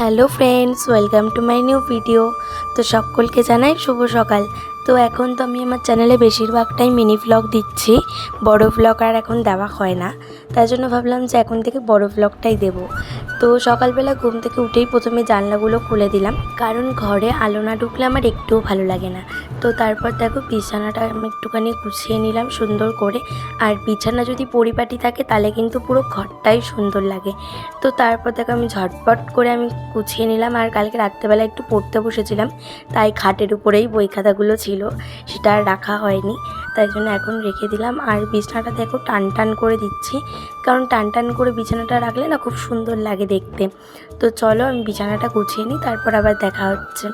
Hello friends, welcome to my new video. তো সকলকে জানাই শুভ সকাল। তো এখন তো আমি আমার চ্যানেলে বেশিরভাগটাই মিনি ভ্লগ দিচ্ছি, বড় ভ্লগ আর এখন দেওয়া হয় না। তাই জন্য ভাবলাম যে এখন থেকে বড় ভ্লগটাই দেবো। তো সকালবেলা ঘুম থেকে উঠেই প্রথমে জানলাগুলো খুলে দিলাম। কারণ ঘরে আলো না ঢুকলে আমার একটুও ভালো লাগে না। তো তারপর দেখো বিছানাটা আমি একটুখানি গুছিয়ে নিলাম সুন্দর করে। আর বিছানা যদি পরিপাটি থাকে তাহলে কিন্তু পুরো ঘরটাই সুন্দর লাগে। তো তারপর দেখো আমি ঝটপট করে আমি গুছিয়ে নিলাম। আর কালকে রাত্রেবেলা একটু পড়তে বসেছিলাম। তাই খাটের উপরেই বই খাতাগুলো ছিল। সেটা রাখা হয়নি। তাই জন্য এখন রেখে দিলাম। আর বিছানাটাতে দেখো টান টান করে দিচ্ছি। কারণ টান টান করে বিছানাটা রাখলে না খুব সুন্দর লাগে দেখতে। তো চলো আমি বিছানাটা গুছিয়ে নিই, তারপর আবার দেখা হচ্ছে।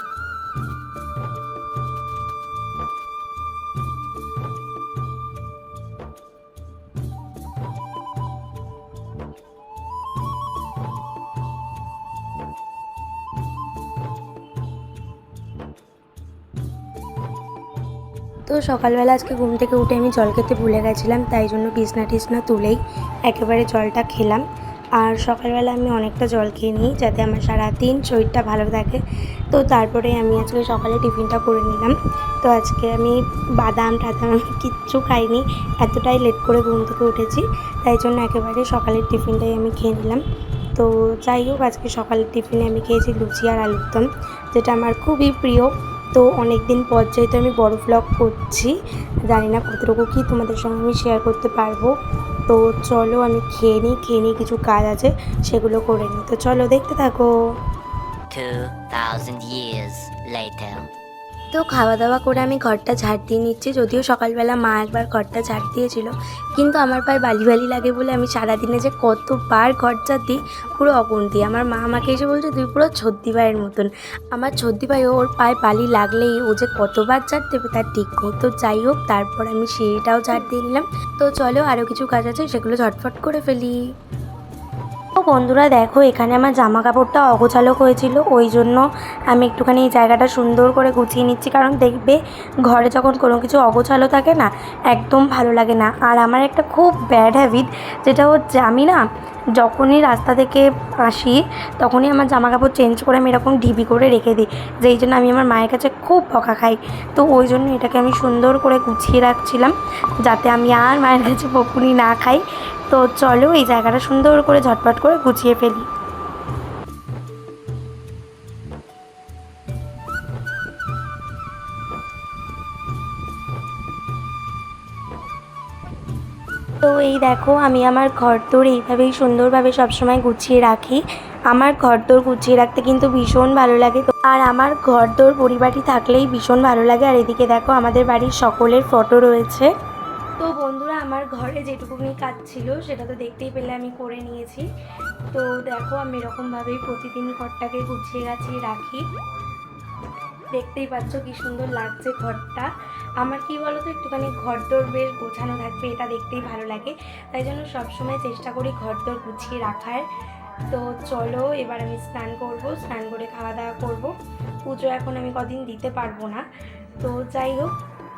তো সকালবেলা আজকে ঘুম থেকে উঠে আমি জল খেতে ভুলে গেছিলাম, তাই জন্য বিছনা টিছনা তুলেই একেবারে জলটা খেলাম। আর সকালবেলা আমি অনেকটা জল খেয়ে নিই যাতে আমার সারাদিন শরীরটা ভালো থাকে। তো তারপরে আমি আজকে সকালে টিফিনটা করে নিলাম। তো আজকে আমি বাদাম টাদাম কিচ্ছু খাইনি, এতটাই লেট করে ঘুম থেকে উঠেছি, তাই জন্য একেবারে সকালের টিফিনটাই আমি খেয়ে নিলাম। তো যাই হোক, আজকে সকালের টিফিনে আমি খেয়েছি লুচি আর আলুর দম যেটা আমার খুবই প্রিয়। তো অনেক দিন পর যেহেতু আমি বড় ব্লগ করছি, জানি না কতটুকু কি তোমাদের সঙ্গে আমি শেয়ার করতে পারব। তো চলো আমি খেয়ে নিই খেয়ে নিই কিছু কাজ আছে, সেগুলো করে নিই। তো চলো দেখতে থাকো। 2000 years later. তো খাওয়া দাওয়া করে আমি ঘরটা ঝাড় দিয়ে নিচ্ছি। যদিও সকালবেলা মা একবার ঘরটা ঝাড় দিয়েছিল। কিন্তু আমার পায়ে বালি বালি লাগে বলে আমি সারাদিনে যে কতবার ঘর ঝাড় দিই, পুরো অগুন্তি। আমার মা আমাকে এসে বলছে, তুই পুরো ছদ্দি ভাইয়ের মতন। আমার ছদ্দি ভাই ওর পায়ে বালি লাগলেই ও যে কতবার ঝাড় দেবে তার ঠিক নেই। তো যাই হোক, তারপর আমি সিঁড়িটাও ঝাড় দিয়ে নিলাম। তো চলো আরও কিছু কাজ আছে, সেগুলো ঝটফট করে ফেলি। বন্ধুরা, দেখো এখানে আমার জামা কাপড়টা অগোছালো হয়েছিল, ওই জন্য আমি একটুখানি এই জায়গাটা সুন্দর করে গুছিয়ে নিচ্ছি। কারণ দেখবে, ঘরে যখন কোনো কিছু অগোছালো থাকে না, একদম ভালো লাগে না। আর আমার একটা খুব ব্যাড হ্যাবিট যেটা হচ্ছে আমি না, যখনই রাস্তা থেকে আসি, তখনই আমার জামা কাপড় চেঞ্জ করে আমি এরকম ঢিবি করে রেখে দিই। যেই জন্য আমি আমার মায়ের কাছে খুব বকা খাই। তো ওই জন্য এটাকে আমি সুন্দর করে গুছিয়ে রাখছিলাম, যাতে আমি আর মায়ের কাছে বকুনি না খাই। তো চলো এই জায়গাটা সুন্দর করে ঝটপট করে গুছিয়ে ফেলি। তো এই দেখো, আমি আমার ঘর ঘরদোর এইভাবেই সুন্দরভাবে সবসময় গুছিয়ে রাখি। আমার ঘর ঘরদোর গুছিয়ে রাখতে কিন্তু ভীষণ ভালো লাগে। আর আমার ঘর ঘরদোর পরিবারটি থাকলেই ভীষণ ভালো লাগে। আর এদিকে দেখো, আমাদের বাড়ির সকলের ফটো রয়েছে। বন্ধুরা, আমার ঘরে যেটুকুনি কাজ ছিল সেটা তো দেখতেই পেলে আমি করে নিয়েছি। তো দেখো, আমি এরকমভাবেই প্রতিদিন ঘরটাকে গুছিয়ে গাছিয়ে রাখি। দেখতেই পাচ্ছ কি সুন্দর লাগছে ঘরটা। আমার কি বলো তো একটুখানি ঘরদোর বেশ গোছানো থাকবে, এটা দেখতেই ভালো লাগে। তাই জন্য সবসময় চেষ্টা করি ঘরদোর গুছিয়ে রাখার। তো চলো, এবার আমি স্নান করব, স্নান করে খাওয়া দাওয়া করব। পুজো এখন আমি কদিন দিতে পারব না। তো যাই হোক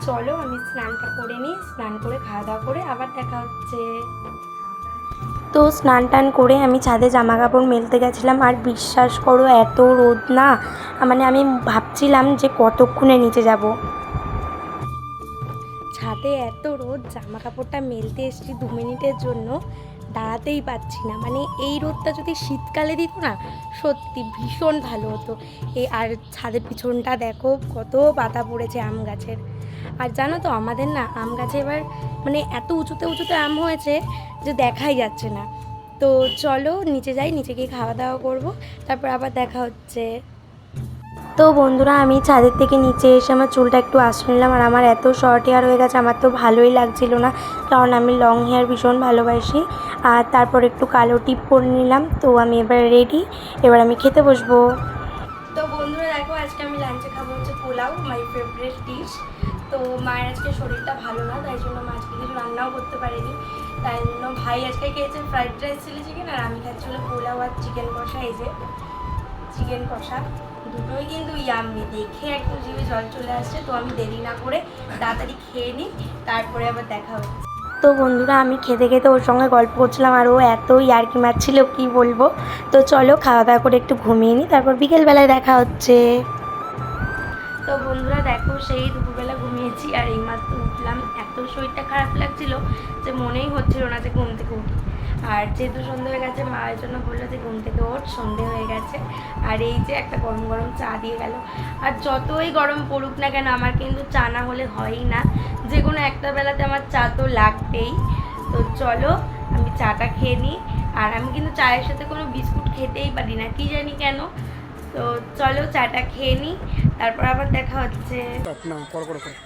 চলো আমি স্নানটা করে নিই, স্নান করে খাওয়া দাওয়া করে আবার দেখা হচ্ছে। তো স্নান টান করে আমি ছাদে জামা কাপড় মেলতে গেছিলাম, আর বিশ্বাস করো এত রোদ না মানে আমি ভাবছিলাম যে কতক্ষণে নিচে যাব। ছাদে এত রোদ জামা কাপড়টা মেলতে এসেছি দু মিনিটের জন্য। দাঁড়াতেই পারছি না। মানে এই রোদটা যদি শীতকালে দিত না, সত্যি ভীষণ ভালো হতো। এই আর ছাদের পিছনটা দেখো, কত পাতা পড়েছে আম গাছের। আর জানো তো, আমাদের না আম গাছে এবার মানে এত উঁচুতে উঁচুতে আম হয়েছে যে দেখাই যাচ্ছে না। তো চলো, নিচে যাই, নিচে গিয়ে খাওয়া দাওয়া করব। তারপর আবার দেখা হচ্ছে। তো বন্ধুরা, আমি ছাদের থেকে নিচে এসে আমার চুলটা একটু আশ্রয় নিলাম আর আমার এত শর্ট হেয়ার হয়ে গেছে, আমার তো ভালোই লাগছিল না। কারণ আমি লং হেয়ার ভীষণ ভালোবাসি। আর তারপর একটু কালো টিপ করে নিলাম, তো আমি এবার রেডি এবার আমি খেতে বসবো। তো বন্ধুরা, দেখো, আজকে আমি লাঞ্চে খাব হচ্ছে পোলাও মাই ফেভারিট ডিশ তো মায়ের আজকে শরীরটা ভালো না, তাই জন্য মা আজকে কিছু রান্নাও করতে পারেনি। তাই জন্য ভাই আজকে খেয়েছে ফ্রাইড রাইস চিলি চিকেন আর আমি খাচ্ছি হলো পোলাও আর চিকেন কষা, এই যে চিকেন কষা। দুটোই কিন্তু ইয়াম্মি দেখে একটু জিভে জল চলে আসছে তো আমি দেরি না করে তাড়াতাড়ি খেয়ে নিই তারপরে আবার দেখা হচ্ছে তো বন্ধুরা আমি খেতে খেতে ওর সঙ্গে গল্প করছিলাম আর ও এত ইয়ার্কি মারছিল কি বলব? তো চলো খাওয়া দাওয়া করে একটু ঘুমিয়ে নিই তারপর বিকেলবেলায় দেখা হচ্ছে। তো বন্ধুরা দেখো সেই দুপুরবেলা ঘুমিয়েছি আর এই এইমাত্র উঠলাম। এত শরীরটা খারাপ লাগছিল যে মনেই হচ্ছিল না যে ঘুম থেকে উঠি আর যেহেতু সন্ধে হয়ে গেছে মায়ের জন্য বলল যে ঘুম থেকে ওঠ, সন্ধে হয়ে গেছে। আর এই যে একটা গরম গরম চা দিয়ে গেল। আর যতই গরম পড়ুক না কেন, আমার কিন্তু চা না হলে হয়ই না। যে কোনো একটা বেলাতে আমার চা তো লাগবেই। তো চলো, আমি চাটা খেয়ে নিই। আর আমি কিন্তু চায়ের সাথে কোনো বিস্কুট খেতেই পারি না, কি জানি কেন। তো চলো চাটা খেয়ে নিই তারপর আবার দেখা হচ্ছে।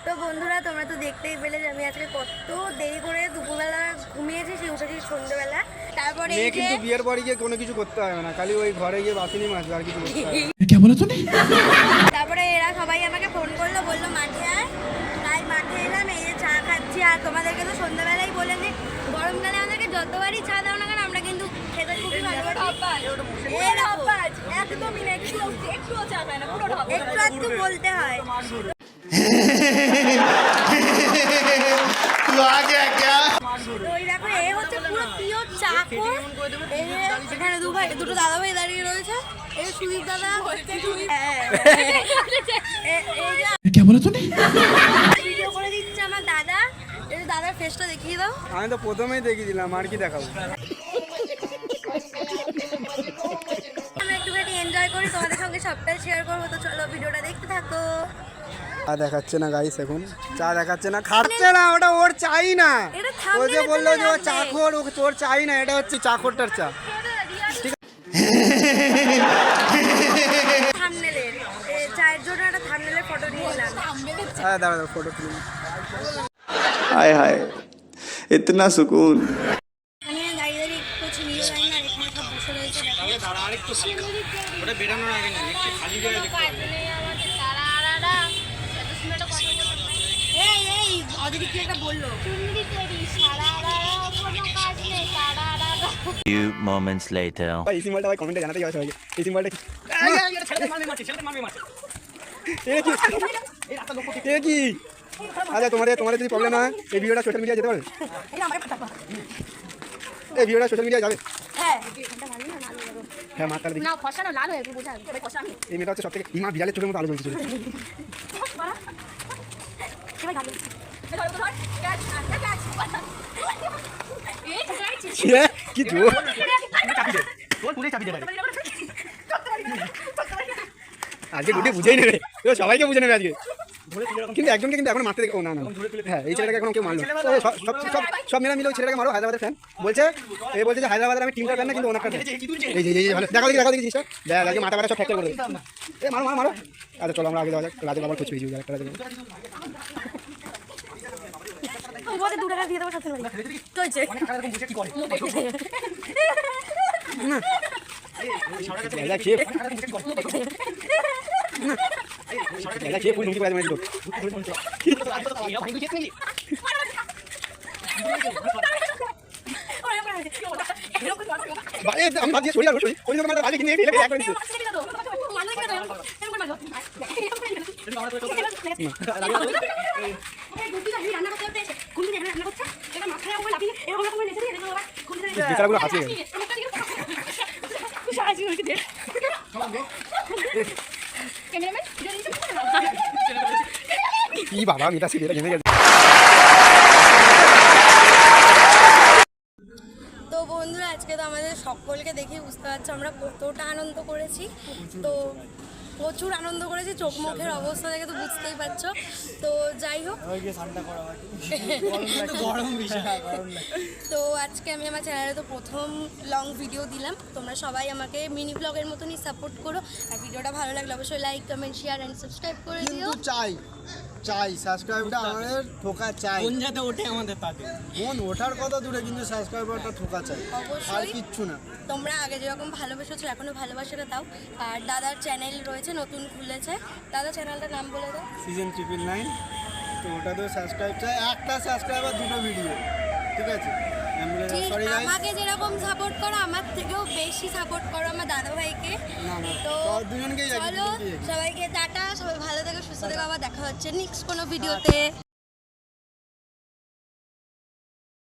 তো বন্ধুরা তোমরা তো দেখতেই পেলে যে আমি আজকে কত দেরি করে দুপুরবেলা ঘুমিয়েছি সেই উঠেছি সন্ধ্যেবেলা তারপরে এই কিন্তু বিয়ের বাড়ি গিয়ে কোনো কিছু করতে হবে না খালি ওই ঘরে গিয়ে বাসিনি মাছ আর কিছু কেমন তুমি? তারপরে এরা সবাই আমাকে ফোন করল বলল মাঠে আয়। তাই মাঠে এলাম এই যে চা খাচ্ছি। আর তোমাদেরকে তো সন্ধ্যাবেলাই বলে যে গরমকালে আমাদেরকে যতবারই চা দাও না কেন আমরা দুটো দাদা ভাই দাঁড়িয়ে রয়েছে। দাদা আমার দাদা। দাদার ফেসটা দেখিয়ে দাও। আমি তো প্রথমেই দেখিয়ে দিলাম আর কি দেখাবো? করি তোমাদের সঙ্গে সবটাই শেয়ার করবো তো চলো ভিডিওটা দেখতে থাকো চা দেখাচ্ছে না গাইস এখন চা দেখাচ্ছে না খাচ্ছে না ওটা ওর চাই না এটা ও যে thumbnail-এর বললো জন্য যে ও লাগবে। চাখর ও তোর চাই না এটা হচ্ছে চাখরটার চা থামনেলের চায়ের জন্য একটা থামনেলের ফটো নিয়ে নিলাম হ্যাঁ দাঁড়া দাঁড়া ফটো তুলি हाय हाय इतना सुकून এই এই অদিতি কি একটা বলল? Few moments later. ভাই এই সিম্বলটা ভাই কমেন্টে জানাতে হবে সবাইকে এই সিম্বলটা কি? এ কি? এ কি? আচ্ছা তোমাদের তোমাদের যদি প্রবলেম না হয় এই ভিডিওটা সোশ্যাল মিডিয়ায় যেতে পারে এই ভিডিওটা সোশ্যাল মিডিয়ায় যাবে। হ্যাঁ। হ্যাঁ মাতাল দেখি। না ফসানো লাল হয়ে বোঝা সবাই ফসা আমি এই মেয়েটা হচ্ছে সব থেকে ইমা বিড়ালের চোখের মতো আলো জ্বলছে। কি? জোর আজকে গুটি বুঝেই নেবে। সবাইকে বুঝে নেবে আজকে। কিন্তু একজনকে কিন্তু এখন মারতে দেখো ও না না হ্যাঁ এই ছেলেটাকে এখন কেউ মারলো সব সব সব মেয়েরা মিলে ওই ছেলেটাকে মারো হায়দ্রাবাদের ফ্যান বলছে এ বলছে যে হায়দ্রাবাদের আমি টিমটা ফ্যান না কিন্তু ওনার fan। এই যে এই যে ভালো। দেখো দেখি দেখো দেখি জিনিসটা। দেখ আজকে মাথা মাথা সব ফ্যাক্টর করে দেবে। এ মারো মারো মারো। আচ্ছা চলো আমরা আগে যাওয়া যাক। রাজা বাবার খোঁজ পেয়েছি একটা রাজা বাবা। খেয়ে ফুল ঢুকি করে দিল এ, আমি ভাবছি সরি আর সরি ওই জন্য আমার রাজা কিনে ফেলে এক করে দিচ্ছে বেচারাগুলো হাসিয়ে তো বন্ধুরা আজকে তো আমাদের সকলকে দেখে বুঝতে পারছ আমরা কতটা আনন্দ করেছি। তো প্রচুর আনন্দ করেছি চোখ মুখের অবস্থা দেখে তো বুঝতেই পারছ। তো যাই হোক। তো আজকে আমি আমার চ্যানেলে তো প্রথম লং ভিডিও দিলাম। তোমরা সবাই আমাকে মিনি ব্লগের মতনই সাপোর্ট করো। আর ভিডিওটা ভালো লাগলে অবশ্যই like comment share and subscribe করে দিও। চাই। চাই সাবস্ক্রাইবটা আমাদের ঠোকা চাই। কোন যাতে ওঠে আমাদের তাতে। ফোন ওঠার কথা দূরে কিন্তু সাবস্ক্রাইবারটা ঠোকা চাই। আর অবশ্যই। কিচ্ছু না। তোমরা আগে যেরকম ভালোবেসেছো এখনও ভালোবাসাটা দাও। আর দাদার চ্যানেল রয়েছে নতুন খুলেছে। দাদা চ্যানেলটার নাম বলে দাও। সিজন ট্রিপল নাইন তো ওটাতেও সাবস্ক্রাইব চাই। একটা সাবস্ক্রাইবার দুটো ভিডিও ঠিক আছে? ঠিক আমাকে যেরকম সাপোর্ট করো আমার থেকেও বেশি সাপোর্ট করো আমার দাদা ভাইকে তো চলো সবাইকে টাটা। সবাই ভালো থেকো সুস্থ থেকো আবার দেখা হচ্ছে নেক্সট কোনো ভিডিওতে